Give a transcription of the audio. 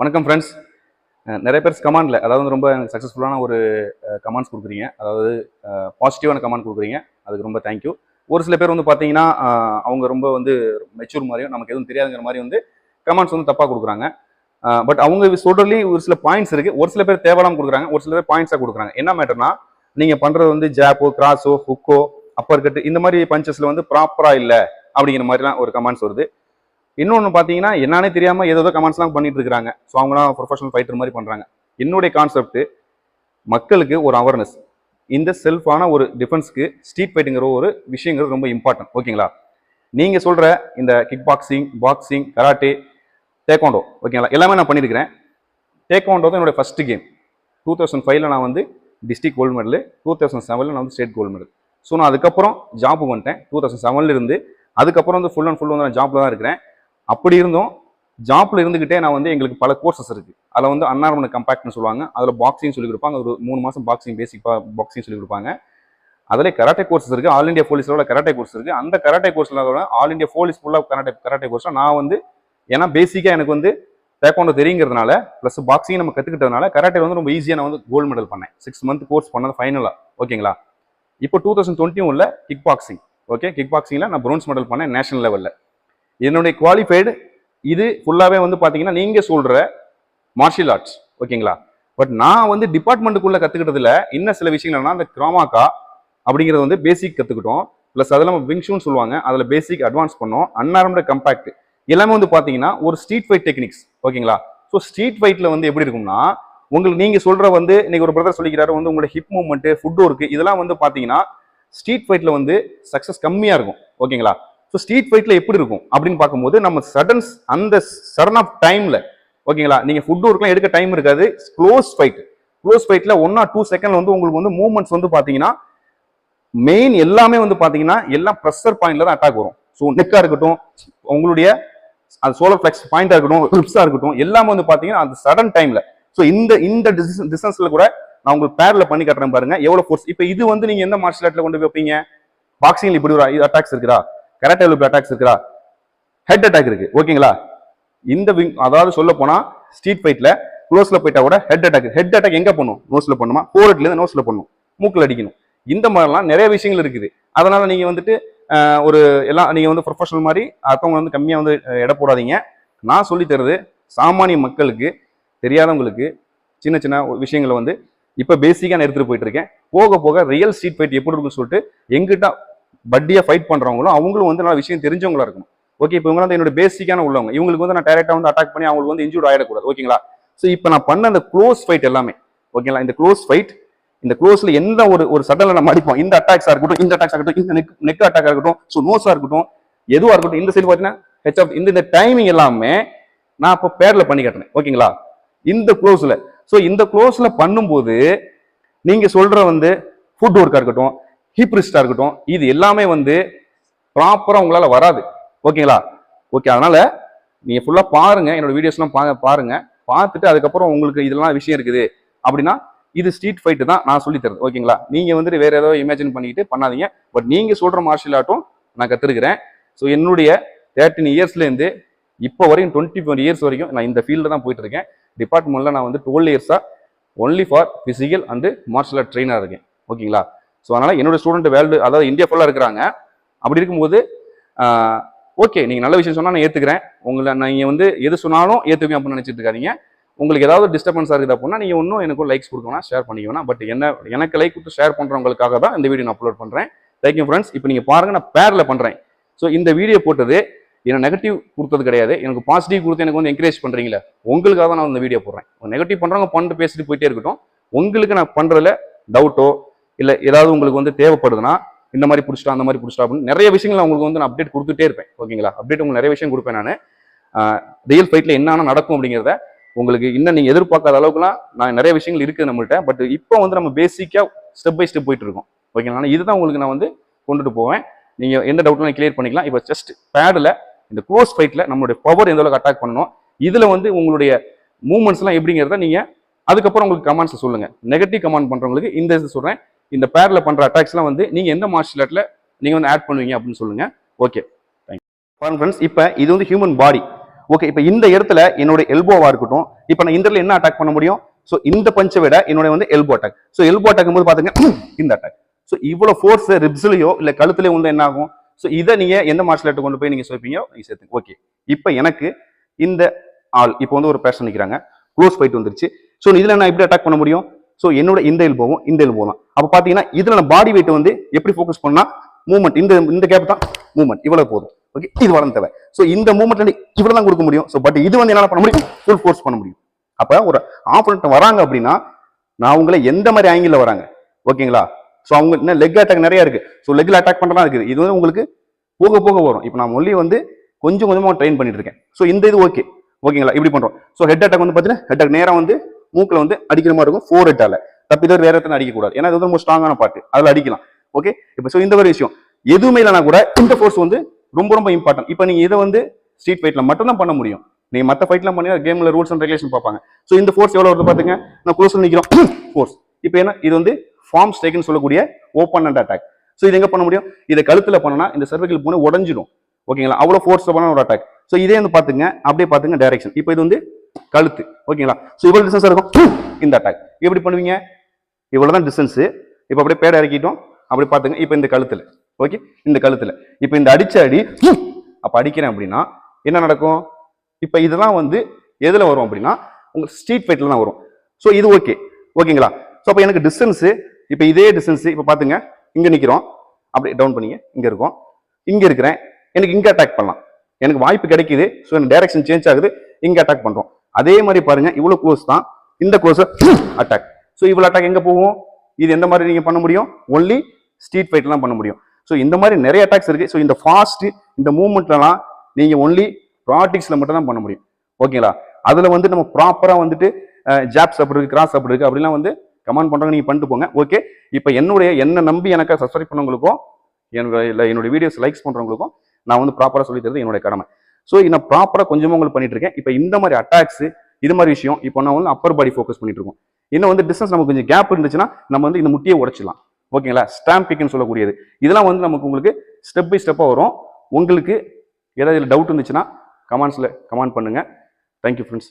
வணக்கம் ஃப்ரெண்ட்ஸ் நிறைய பேர் கமாண்டில் அதாவது வந்து ரொம்ப சக்ஸஸ்ஃபுல்லான ஒரு கமெண்ட்ஸ் கொடுக்குறீங்க. அதாவது பாசிட்டிவான கமெண்ட் கொடுக்குறீங்க. அதுக்கு ரொம்ப தேங்க்யூ ஒரு சில பேர் வந்து பார்த்தீங்கன்னா அவங்க ரொம்ப வந்து மெச்சூர் மாதிரியும் நமக்கு எதுவும் தெரியாதுங்கிற மாதிரி வந்து கமெண்ட்ஸ் வந்து தப்பாக கொடுக்குறாங்க. பட் அவங்க சொல்றதுலேயும் ஒரு சில பாயிண்ட்ஸ் இருக்குது ஒரு சில பேர் தேவையில்லாம கொடுக்குறாங்க. ஒரு சில பேர் பாயிண்ட்ஸாக கொடுக்குறாங்க. என்ன மேட்டர்னா நீங்கள் பண்ணுறது வந்து ஜாப்போ கிராஸோ ஹுக்கோ அப்பர் கட்டு இந்த மாதிரி பஞ்சஸில் வந்து ப்ராப்பராக இல்லை அப்படிங்கிற மாதிரிலாம் ஒரு கமெண்ட்ஸ் வருது. இன்னொன்று பார்த்தீங்கன்னா என்னன்னே தெரியாமல் ஏதோ கமெண்ட்ஸ்லாம் பண்ணிட்டு இருக்காங்க ஸோ அவங்களாம் ப்ரொஃபஷனல் ஃபைட்டர் மாதிரி பண்ணுறாங்க என்னுடைய கான்செப்ட் மக்களுக்கு ஒரு அவேர்னஸ் இந்த செல்ஃபான ஒரு டிஃபென்ஸ்க்கு ஸ்ட்ரீட் ஃபைட்டுங்கிற ஒரு விஷயங்கிறது ரொம்ப இம்பார்ட்டன்ட் ஓகேங்களா? நீங்கள் சொல்கிற இந்த kick boxing boxing karate taekwondo ஓகேங்களா? எல்லாமே நான் பண்ணியிருக்கிறேன் டேக்வாண்டோ தான் என்னுடைய ஃபஸ்ட்டு கேம் டூ தௌசண்ட் ஃபைவ்ல நான் வந்து district gold medal two thousand செவனில் நான் வந்து ஸ்டேட் கோல்டு மெடல் ஸோ நான் அதுக்கப்புறம் ஜாப் வந்துட்டேன். டூ தௌசண்ட் செவன்ல இருந்து அதுக்கப்புறம் வந்து ஃபுல் அண்ட் ஃபுல் வந்து நான் ஜாப்பில் தான் இருக்கிறேன். அப்படி இருந்தும் ஜாப்ல இருந்துகிட்டே நான் வந்து எங்களுக்கு பல கோர்சஸ் இருக்கு. அதில் வந்து அன்னார்மன் கம்பேக்ட்னு சொல்லுவாங்க. அதில் பாக்ஸிங் சொல்லி கொடுப்பாங்க. ஒரு மூணு மாதம் பாக்ஸிங் பேசிக் பாக்ஸிங் சொல்லி கொடுப்பாங்க. அதில் கராட்டே கோர்சஸ் இருக்கு. ஆல் இந்தியா போலீஸோட கராட்டே கோர்ஸ் இருக்கு. அந்த கராட்டே கோர்ஸ்ல ஆல் இந்தியா போலீஸ் ஃபுல்லாக கராட்டே கராட்டே கோர்ஸ் நான் வந்து ஏன்னா பேசிக்காக எனக்கு வந்து டேக்வாண்டோ தெரியுங்கிறதுனால ப்ளஸ் பாக்ஸிங் நம்ம கற்றுக்கிட்டதுனால கராட்டே வந்து ரொம்ப ஈஸியாக நான் வந்து கோல்டு மெடல் பண்ணேன். சிக்ஸ் மந்த் கோர்ஸ் பண்ணது ஃபைனலாக ஓகேங்களா இப்போ டூ தௌசண்ட் டுவெண்ட்டி ஒன்ல கிக் பாக்ஸிங் ஓகே கிக் பாக்ஸிங்கில் நான் ப்ரோன்ஸ் மெடல் பண்ணேன் நேஷனல் லெவலில் என்னுடைய குவாலிஃபைடு இது ஃபுல்லாகவே வந்து பார்த்தீங்கன்னா நீங்கள் சொல்கிற மார்ஷியல் ஆர்ட்ஸ் ஓகேங்களா? பட் நான் வந்து டிபார்ட்மெண்ட்டுக்குள்ளே கற்றுக்கிட்டதுல இன்னும் சில விஷயங்கள்னா அந்த கிராமாக்கா அப்படிங்கிறது வந்து பேசிக் கற்றுக்கிட்டோம் ப்ளஸ் அதில் நம்ம விங்ஷூன்னு சொல்லுவாங்க அதில் பேசிக் அட்வான்ஸ் பண்ணோம். அன்னாரம்ட கம்பேக்ட் எல்லாமே வந்து பார்த்தீங்கன்னா ஒரு ஸ்ட்ரீட் ஃபைட் டெக்னிக்ஸ் ஓகேங்களா? ஸோ ஸ்ட்ரீட் ஃபைட்டில் வந்து எப்படி இருக்கும்னா உங்களுக்கு நீங்கள் சொல்கிற வந்து இன்னைக்கு ஒரு பிரதர் சொல்லிக்கிறாரு வந்து உங்களோட ஹிப் மூவ்மெண்ட்டு ஃபுட் ஒர்க்கு இதெல்லாம் வந்து பார்த்தீங்கன்னா ஸ்ட்ரீட் ஃபைட்டில் வந்து சக்ஸஸ் கம்மியாக இருக்கும் ஓகேங்களா? ஸோ ஸ்ட்ரீட் ஃபைட்டில் எப்படி இருக்கும் அப்படின்னு பார்க்கும்போது நம்ம சடன்ஸ் அந்த சடன் ஆஃப் டைமில் ஓகேங்களா நீங்கள் ஃபுட் ஒர்க்லாம் எடுக்க டைம் இருக்காது. க்ளோஸ் ஃபைட் க்ளோஸ் ஃபைட்டில் ஒன் ஆர் டூ செகண்ட் வந்து உங்களுக்கு வந்து மூவ்மெண்ட்ஸ் வந்து பார்த்தீங்கன்னா மெயின் எல்லாமே வந்து பார்த்தீங்கன்னா எல்லாம் ப்ரெஷர் பாயிண்டில் தான் அட்டாக் வரும். ஸோ நெக்காக இருக்கட்டும் உங்களுடைய அது சோலர் ஃப்ளெக்ஸ் பாயிண்டாக இருக்கட்டும் ரிப்ஸா இருக்கட்டும் எல்லாமே வந்து பார்த்தீங்கன்னா அந்த சடன் டைமில் ஸோ இந்த இந்த டிஸ்டன்ஸ்ல கூட நான் உங்களுக்கு பேரில் பண்ணி கட்டுறேன் பாருங்க எவ்வளோ ஃபோர்ஸ் இப்போ இது வந்து நீங்கள் எந்த மார்ஷல் ஆர்ட்டில் கொண்டு போய் வைப்பீங்க? பாக்ஸிங்கில் இப்படி ஒரு அட்டாக்ஸ் இருக்குதா? கராட்டே இப்படி அட்டாக்ஸ் இருக்குதா? ஹெட் அட்டாக் இருக்கு. ஓகேங்களா இந்த விங் அதாவது சொல்ல போனா ஸ்ட்ரீட் ஃபைட்ல க்ளோஸ்ல போயிட்டா கூட ஹெட் அட்டாக் ஹெட் அட்டாக் எங்க பண்ணும்? நோஸ்ல பண்ணுமா? போர்ட்ல இருந்து நோஸ்ல பண்ணும். மூக்கில் அடிக்கணும். இந்த மாதிரிலாம் நிறைய விஷயங்கள் இருக்குது. அதனால நீங்க வந்துட்டு ஒரு எல்லாம் நீங்க வந்து ப்ரொஃபஷனல் மாதிரி அடுத்தவங்க வந்து கம்மியா வந்து எடை போடாதீங்க. நான் சொல்லி தருது சாமானிய மக்களுக்கு தெரியாதவங்களுக்கு சின்ன சின்ன விஷயங்களை வந்து இப்போ பேசிக்காக நான் எடுத்துகிட்டு போயிட்டு இருக்கேன். போக போக ரியல் ஸ்ட்ரீட் ஃபைட் எப்படி இருக்குன்னு சொல்லிட்டு எங்கிட்ட பட்டியாக ஃபைட் பண்ணுறவங்களும் அவங்களும் வந்து நல்ல விஷயம் தெரிஞ்சவங்களா இருக்கணும். ஓகே இப்போ இவங்க வந்து என்னோட பேசிக்கான உள்ளவங்க. இவங்களுக்கு வந்து நான் டைரக்டா வந்து அட்டாக் பண்ணி அவங்களுக்கு வந்து இன்ஜூர்ட் ஆகிடக்கூடாது ஓகேங்களா ஸோ இப்போ நான் பண்ண அந்த க்ளோஸ் ஃபைட் எல்லாமே ஓகேங்களா இந்த க்ளோஸ் ஃபைட் இந்த க்ளோஸ்ல எந்த ஒரு ஒரு சடல நம்ம அடிப்போம் இந்த அட்டாக்ஸாக இருக்கட்டும் இந்த அட்டாக்ஸாக இருக்கட்டும் இந்த நெக் நெக் அட்டாக் இருக்கட்டும் ஸோ நோஸாக இருக்கட்டும் எதுவாக இருக்கட்டும் இந்த சைடு பார்த்தீங்கன்னா ஹெச் ஆஃப் இந்த இந்த டைமிங் எல்லாமே நான் இப்போ பேரில் பண்ணி கட்டினேன் ஓகேங்களா இந்த க்ளோஸில் ஸோ இந்த க்ளோஸில் பண்ணும்போது நீங்கள் சொல்கிற வந்து ஃபுட் ஒர்க்காக இருக்கட்டும் ஹீப்ரிஸ்டா இருக்கட்டும் இது எல்லாமே வந்து ப்ராப்பரா உங்களால வராது. ஓகேங்களா? ஓகே அதனால நீங்க ஃபுல்லா பாருங்க என்னோட வீடியோஸ்லாம் பாங்க பாருங்க. பார்த்துட்டு அதுக்கப்புறம் உங்களுக்கு இதெல்லாம் விஷயம் இருக்குது அப்படின்னா இது ஸ்ட்ரீட் ஃபைட்டு தான் நான் சொல்லி ஓகேங்களா? நீங்கள் வந்துட்டு வேறு ஏதோ இமேஜின் பண்ணிக்கிட்டு பண்ணாதீங்க. பட் நீங்கள் சொல்கிற மார்ஷியல் ஆர்ட்டும் நான் கற்றுருக்கிறேன் ஸோ என்னுடைய தேர்ட்டின் இயர்ஸ்லேருந்து இப்போ வரையும் டுவெண்ட்டி ஃபோர் இயர்ஸ் வரைக்கும் நான் இந்த ஃபீல்டில் தான் போயிட்டு இருக்கேன். நான் வந்து டுவெல் இயர்ஸாக only for physical and martial art ட்ரெயினாக இருக்கேன். ஓகேங்களா? ஸோ அதனால் என்னோட ஸ்டூடெண்ட் வேர்ல்டு அதாவது இந்தியா ஃபுல்லாக இருக்கிறாங்க. அப்படி இருக்கும்போது ஓகே நீங்கள் நல்ல விஷயம் சொன்னால் நான் ஏற்றுக்கிறேன் உங்களை நீங்கள் வந்து எது சொன்னாலும் ஏற்றுக்குவேன் அப்படின்னு நினச்சிட்டு இருக்காதிங்க. உங்களுக்கு ஏதாவது டிஸ்டர்பன்ஸாக இருக்குது அப்படின்னா நீங்கள் இன்னும் எனக்கு லைக்ஸ் கொடுக்கணும் ஷேர் பண்ணிக்கணும் பட் என்ன எனக்கு லைக் கொடுத்து ஷேர் பண்ணுறவங்களுக்காக தான் இந்த வீடியோ நான் அப்லோட் பண்ணுறேன் தேங்க்யூ ஃப்ரெண்ட்ஸ் இப்போ நீங்கள் பாருங்கள் நான் பேரில் பண்ணுறேன் ஸோ இந்த வீடியோ போட்டது என்ன நெகட்டிவ் கொடுத்தது கிடையாது. எனக்கு பாசிட்டிவ் கொடுத்து எனக்கு வந்து என்கரேஜ் பண்ணுறீங்களே உங்களுக்காக தான் நான் இந்த வீடியோ போடுறேன். நெகட்டிவ் பண்ணுறவங்க பண்ணிட்டு பேசிட்டு போயிட்டே இருக்கட்டும். உங்களுக்கு நான் பண்ணுறதுல டவுட்டோ இல்லை ஏதாவது உங்களுக்கு வந்து தேவைப்படுதுன்னா இந்த மாதிரி பிடிச்சிட்டா அந்த மாதிரி பிடிச்சிட்டா அப்படின்னு நிறைய விஷயங்கள் உங்களுக்கு வந்து நான் அப்டேட் கொடுத்துட்டே இருப்பேன் ஓகேங்களா? அப்டேட் உங்களுக்கு நிறைய விஷயம் கொடுப்பேன் நான். ரியல் ஃபைட்டில் என்னென்ன நடக்கும் அப்படிங்கிறத உங்களுக்கு இன்னும் நீங்கள் எதிர்பார்க்காத அளவுக்குலாம் நான் நிறைய விஷயங்கள் இருக்குது நம்மள்கிட்ட பட் இப்போ வந்து நம்ம பேசிக்காக ஸ்டெப் பை ஸ்டெப் போயிட்டு இருக்கோம். ஓகேங்களா? இதுதான் உங்களுக்கு நான் வந்து கொண்டுட்டு போவேன். நீங்கள் எந்த டவுட்லாம் கிளியர் பண்ணிக்கலாம். இப்போ ஜஸ்ட் பேடில் இந்த க்ளோஸ் ஃபைட்டில் நம்மளுடைய பவர் எந்த அளவுக்கு அட்டாக் பண்ணணும் இதில் வந்து உங்களுடைய மூமெண்ட்ஸ்லாம் எப்படிங்கிறத நீங்கள் அதுக்கப்புறம் உங்களுக்கு கமெண்ட்ஸ் சொல்லுங்கள் நெகட்டிவ் கமெண்ட் பண்ணுறவங்களுக்கு இந்த இது சொல்கிறேன் இந்த பேரில் பண்ணுற அட்டாக்ஸ்லாம் வந்து நீங்கள் எந்த மார்ஷியல் ஆர்ட்டில் நீங்கள் வந்து ஆட் பண்ணுவீங்க அப்படின்னு சொல்லுங்கள் ஓகே தேங்க்யூ ஃப்ரெண்ட்ஸ் இப்போ இது வந்து ஹியூமன் பாடி ஓகே இப்போ இந்த இடத்துல என்னோட எல்போவாக இருக்கட்டும் இப்போ நான் இந்த இடத்துல என்ன அட்டாக் பண்ண முடியும்? ஸோ இந்த பஞ்சை விட என்னுடைய வந்து எல்போ அட்டாக் ஸோ எல்போ அட்டாக்கும் போது பாத்துங்க இந்த அட்டாக் ஸோ இவ்வளோ ஃபோர்ஸ் ரிப்ஸ்லையோ இல்லை கழுத்துலையோ வந்து என்ன ஆகும்? ஸோ இதை நீங்கள் எந்த மார்ஷல் ஆர்ட் கொண்டு போய் நீங்கள் சேர்ப்பீங்க? நீங்கள் சேர்த்துங்க ஓகே இப்போ எனக்கு இந்த ஆள் இப்போ வந்து ஒரு பேஷன் நிற்கிறாங்க க்ளோஸ் ஃபைட் வந்துருச்சு. ஸோ இதில் நான் எப்படி அட்டாக் பண்ண முடியும்? ஸோ என்னோட இந்த எல்போவும் இந்த எல்போ தான். அப்போ பார்த்தீங்கன்னா இதில் நான் பாடி வெயிட் வந்து எப்படி ஃபோக்கஸ் பண்ணால் மூவ்மெண்ட் இந்த இந்த கேப் தான் மூவ்மெண்ட் இவ்வளோ போதும். ஓகே இது வளர்ந்து தேவை. ஸோ இந்த மூவ்மெண்ட் இவ்வளோ தான் கொடுக்க முடியும். ஸோ பட் இது வந்து என்னால் பண்ண முடியும்? ஃபுல் ஃபோர்ஸ் பண்ண முடியும். அப்போ ஒரு ஆப்போனண்ட் வராங்க அப்படின்னா நான் உங்களை எந்த மாதிரி ஆங்கிளில் வராங்க? ஓகேங்களா ஸோ அவங்க என்ன லெக் அட்டாக் நிறைய இருக்குது ஸோ லெக்கில் அட்டாக் பண்றதா இருக்குது. இது வந்து உங்களுக்கு போக போக வரும். இப்போ நான் ஒன்லி வந்து கொஞ்சம் கொஞ்சமாக ட்ரெயின் பண்ணிட்டு இருக்கேன். ஸோ இந்த இது ஓகே ஓகேங்களா இப்படி பண்ணுறோம் ஸோ ஹெட் அட்டாக் வந்து பார்த்தீங்கன்னா ஹெட் அட்டாக் நேராக வந்து மூக்கில் வந்து அடிக்கிற மாதிரி இருக்கும் ஃபோர் எட்டால தப்பிதவர் வேற இடத்துல அடிக்கக்கூடாது. ஏன்னா இது வந்து ரொம்ப ஸ்ட்ராங்கான பாட்டு. அதில் அடிக்கலாம். ஓகே இப்போ ஸோ இந்த ஒரு விஷயம். எதுவுமே இல்லைனா கூட இந்த ஃபோர்ஸ் வந்து ரொம்ப ரொம்ப இம்பார்ட்டன்ட் இப்போ நீங்கள் இதை வந்து ஸ்ட்ரீட் ஃபைட்டில் மட்டும்தான் பண்ண முடியும். நீங்கள் மற்ற ஃபைட்லாம் பண்ணி கேமில் ரூல்ஸ் அண்ட் ரெகுலேஷன் பார்ப்பாங்க. ஸோ இந்த ஃபோர்ஸ் எவ்வளோ வருது பார்த்துங்க நான் க்ளோஸ்ல நிற்கிறோம் ஃபோர்ஸ் இப்போ என்ன? இது வந்து ஃபார்ம் ஸ்டேக்னு சொல்லக்கூடிய ஓப்பன் அண்ட் அட்டாக் ஸோ இது எங்கே பண்ண முடியும்? இதை கழுத்தில் பண்ணனா இந்த சர்வைக்கல் போனால் உடஞ்சிடும். ஓகேங்களா அவ்வளோ ஃபோர்ஸில் பண்ண ஒரு அட்டாக் ஸோ இதே வந்து பார்த்துங்க அப்படியே பார்த்துங்க டைரக்ஷன் இப்போ இது வந்து கழுத்து. ஓகேங்களா? ஸோ இவ்வளோ டிஸ்டன்ஸ் இருக்கும். இந்த அட்டாக் எப்படி பண்ணுவீங்க? இவ்வளோ தான் டிஸ்டன்ஸு இப்போ அப்படியே பேட இறக்கிட்டோம். அப்படி பார்த்துங்க. இப்போ இந்த கழுத்தில். ஓகே? இந்த கழுத்தில். இப்போ இந்த அடிச்ச அடி அப்போ அடிக்கிறேன் அப்படின்னா என்ன நடக்கும்? இப்போ இதெல்லாம் வந்து எதில் வரும் அப்படின்னா உங்கள் ஸ்ட்ரீட் ஃபைட்டில் தான் வரும். ஸோ இது ஓகே ஓகேங்களா? ஸோ அப்போ எனக்கு டிஸ்டன்ஸு இப்போ இதே டிஸ்டன்ஸு இப்போ பார்த்துங்க. இங்கே நிற்கிறோம் அப்படியே டவுன் பண்ணிங்க. இங்கே இருக்கோம். இங்கே இருக்கிறேன். எனக்கு இங்கே அட்டாக் பண்ணலாம். எனக்கு வாய்ப்பு கிடைக்குது. ஸோ எனக்கு டைரக்ஷன் சேஞ்ச் ஆகுது. இங்கே அட்டாக் பண்ணுறோம் அதே மாதிரி பாருங்க இவ்வளவு க்ளோஸ் தான். இந்த க்ளோஸ் அட்டாக் ஸோ இவ்வளவு அட்டாக் எங்க போகும்? இது எந்த மாதிரி நீங்க பண்ண முடியும்? ஒன்லி ஸ்ட்ரீட் ஃபைட்லாம் பண்ண முடியும். ஸோ இந்த மாதிரி நிறைய அட்டாக்ஸ் இருக்கு. ஸோ இந்த ஃபாஸ்ட் இந்த மூவ்மெண்ட்லலாம் நீங்க ஒன்லி ப்ராட்டிக்ஸ்ல மட்டும் தான் பண்ண முடியும். ஓகேங்களா அதுல வந்து நம்ம ப்ராப்பரா வந்துட்டு ஜாப்ஸ் அப்படி இருக்கு கிராஸ் அப்படி இருக்கு அப்படிலாம் வந்து கமெண்ட் பண்ணுறவங்க நீங்க பண்ணிட்டு போங்க. ஓகே இப்போ என்னுடைய என்ன நம்பி எனக்கு சப்ஸ்கிரைப் பண்ணவங்களுக்கும் என்னோட இல்லை வீடியோஸ் லைக்ஸ் பண்றவங்களுக்கும் நான் வந்து ப்ராப்பரா சொல்லி தருது என்னுடைய கடமை. ஸோ நான் ப்ராப்பராக கொஞ்சமாக உங்களுக்கு பண்ணிட்டு இருக்கேன். இப்போ இந்த மாதிரி அட்டாக்ஸ் இது மாதிரி விஷயம் இப்போ நான் வந்து அப்பர் பாடி ஃபோக்கஸ் பண்ணிட்டு இருக்கோம். இன்னும் வந்து டிஸ்டன்ஸ் நமக்கு கொஞ்சம் கேப் இருந்துச்சுன்னா நம்ம வந்து இந்த முட்டியை உடச்சிடலாம். ஓகேங்களா ஸ்டாம்ப் பிக்னு சொல்லக்கூடியது. இதெல்லாம் வந்து நமக்கு உங்களுக்கு ஸ்டெப் பை ஸ்டெப்பாக வரும். உங்களுக்கு ஏதாவது டவுட் இருந்துச்சுன்னா கமெண்ட்ஸில் கமெண்ட் பண்ணுங்கள் தேங்க்யூ ஃப்ரெண்ட்ஸ்